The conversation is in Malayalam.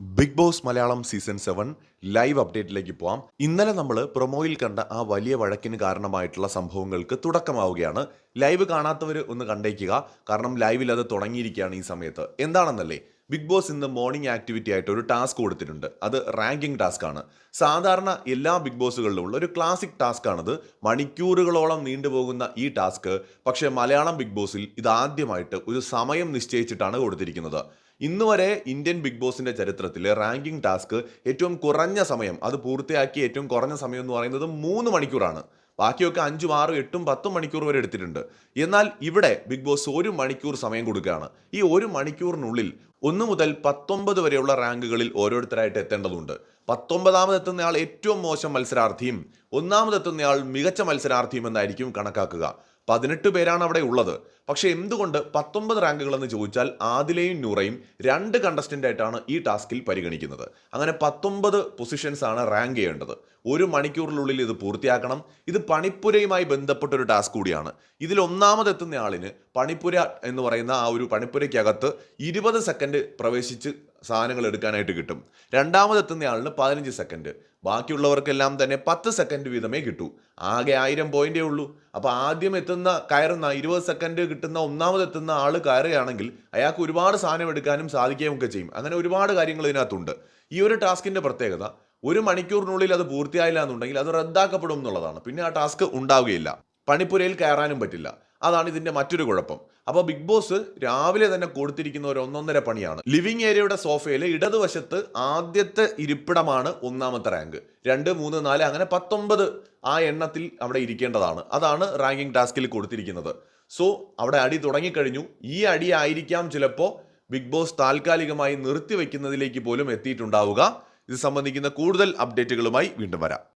Bigg Boss Malayalam season seven live അപ്ഡേറ്റിലേക്ക് പോവാം. ഇന്നലെ നമ്മൾ പ്രൊമോയിൽ കണ്ട ആ വലിയ വഴക്കിന് കാരണമായിട്ടുള്ള സംഭവങ്ങൾക്ക് തുടക്കമാവുകയാണ്. ലൈവ് കാണാത്തവർ ഒന്ന് കണ്ടേക്കുക. കാരണം ലൈവിൽ അത് തുടങ്ങിയിരിക്കുകയാണ് ഈ സമയത്ത്. എന്താണെന്നല്ലേ? ബിഗ് ബോസ് ഇന്ന് മോർണിംഗ് ആക്ടിവിറ്റി ആയിട്ട് ഒരു ടാസ്ക് കൊടുത്തിട്ടുണ്ട്. അത് റാങ്കിംഗ് ടാസ്ക് ആണ്. സാധാരണ എല്ലാ ബിഗ് ബോസുകളിലും ഉള്ള ഒരു ക്ലാസിക് ടാസ്ക് ആണത് മണിക്കൂറുകളോളം നീണ്ടുപോകുന്ന ഈ ടാസ്ക് പക്ഷേ മലയാളം ബിഗ് ബോസിൽ ഇത് ആദ്യമായിട്ട് ഒരു സമയം നിശ്ചയിച്ചിട്ടാണ് കൊടുത്തിരിക്കുന്നത്. ഇന്ന് വരെ ഇന്ത്യൻ ബിഗ് ബോസിന്റെ ചരിത്രത്തിൽ റാങ്കിംഗ് ടാസ്ക് ഏറ്റവും കുറഞ്ഞ സമയം അത് പൂർത്തിയാക്കി ഏറ്റവും കുറഞ്ഞ സമയം എന്ന് പറയുന്നത് മൂന്ന് മണിക്കൂറാണ്. ബാക്കിയൊക്കെ അഞ്ചും ആറും എട്ടും പത്തും മണിക്കൂർ വരെ എടുത്തിട്ടുണ്ട്. എന്നാൽ ഇവിടെ ബിഗ് ബോസ് ഒരു മണിക്കൂർ സമയം കൊടുക്കുകയാണ്. ഈ ഒരു മണിക്കൂറിനുള്ളിൽ ഒന്ന് മുതൽ പത്തൊമ്പത് വരെയുള്ള റാങ്കുകളിൽ ഓരോരുത്തരായിട്ട് എത്തേണ്ടതുണ്ട്. പത്തൊമ്പതാമതെത്തുന്നയാൾ ഏറ്റവും മോശം മത്സരാർത്ഥിയും ഒന്നാമതെത്തുന്നയാൾ മികച്ച മത്സരാർത്ഥിയും എന്നായിരിക്കും കണക്കാക്കുക. പതിനെട്ട് പേരാണ് അവിടെ ഉള്ളത്. പക്ഷേ എന്തുകൊണ്ട് പത്തൊമ്പത് റാങ്കുകൾ എന്ന് ചോദിച്ചാൽ ആദിലയും നൂറയും രണ്ട് കണ്ടസ്റ്റന്റ് ആയിട്ടാണ് ഈ ടാസ്കിൽ പരിഗണിക്കുന്നത്. അങ്ങനെ പത്തൊമ്പത് പൊസിഷൻസ് ആണ് റാങ്ക് ചെയ്യേണ്ടത്. ഒരു മണിക്കൂറിനുള്ളിൽ ഇത് പൂർത്തിയാക്കണം. ഇത് പണിപ്പുരയുമായി ബന്ധപ്പെട്ട ഒരു ടാസ്ക് കൂടിയാണ്. ഇതിൽ ഒന്നാമതെത്തുന്ന ആളിന് പണിപ്പുര എന്ന് പറയുന്ന ആ ഒരു പണിപ്പുരയ്ക്കകത്ത് ഇരുപത് സെക്കൻഡ് പ്രവേശിച്ച് സാധനങ്ങൾ എടുക്കാനായിട്ട് കിട്ടും. രണ്ടാമതെത്തുന്ന ആളിന് പതിനഞ്ച് സെക്കൻഡ് ബാക്കിയുള്ളവർക്കെല്ലാം തന്നെ പത്ത് സെക്കൻഡ് വീതമേ കിട്ടൂ. ആകെ ആയിരം പോയിന്റേ ഉള്ളൂ. അപ്പോൾ ആദ്യം എത്തുന്ന കയറുന്ന ഇരുപത് സെക്കൻഡ് കിട്ടുന്ന ഒന്നാമതെത്തുന്ന ആൾ കയറുകയാണെങ്കിൽ അയാൾക്ക് ഒരുപാട് സാധനം എടുക്കാനും സാധിക്കുകയും ഒക്കെ ചെയ്യും. അങ്ങനെ ഒരുപാട് കാര്യങ്ങൾ ഇതിനകത്തുണ്ട്. ഈ ഒരു ടാസ്കിന്റെ പ്രത്യേകത ഒരു മണിക്കൂറിനുള്ളിൽ അത് പൂർത്തിയായില്ല എന്നുണ്ടെങ്കിൽ അത് റദ്ദാക്കപ്പെടും എന്നുള്ളതാണ്. പിന്നെ ആ ടാസ്ക് ഉണ്ടാവുകയില്ല. പണിപ്പുരയിൽ കയറാനും പറ്റില്ല. അതാണ് ഇതിന്റെ മറ്റൊരു കുഴപ്പം. അപ്പോൾ ബിഗ് ബോസ് രാവിലെ തന്നെ കൊടുത്തിരിക്കുന്ന ഒരു ഒന്നൊന്നര പണിയാണ്. ലിവിംഗ് ഏരിയയുടെ സോഫയിൽ ഇടതുവശത്ത് ആദ്യത്തെ ഇരിപ്പിടമാണ് ഒന്നാമത്തെ റാങ്ക്. രണ്ട് മൂന്ന് നാല് അങ്ങനെ പത്തൊമ്പത് ആ എണ്ണത്തിൽ അവിടെ ഇരിക്കേണ്ടതാണ്. അതാണ് റാങ്കിങ് ടാസ്കിൽ കൊടുത്തിരിക്കുന്നത്. സോ അവിടെ അടി തുടങ്ങിക്കഴിഞ്ഞു. ഈ അടി ആയിരിക്കാം ചിലപ്പോൾ ബിഗ് ബോസ് താൽക്കാലികമായി നിർത്തിവെക്കുന്നതിലേക്ക് പോലും എത്തിയിട്ടുണ്ടാവുക. ഇത് സംബന്ധിക്കുന്ന കൂടുതൽ അപ്ഡേറ്റുകളുമായി വീണ്ടും വരാം.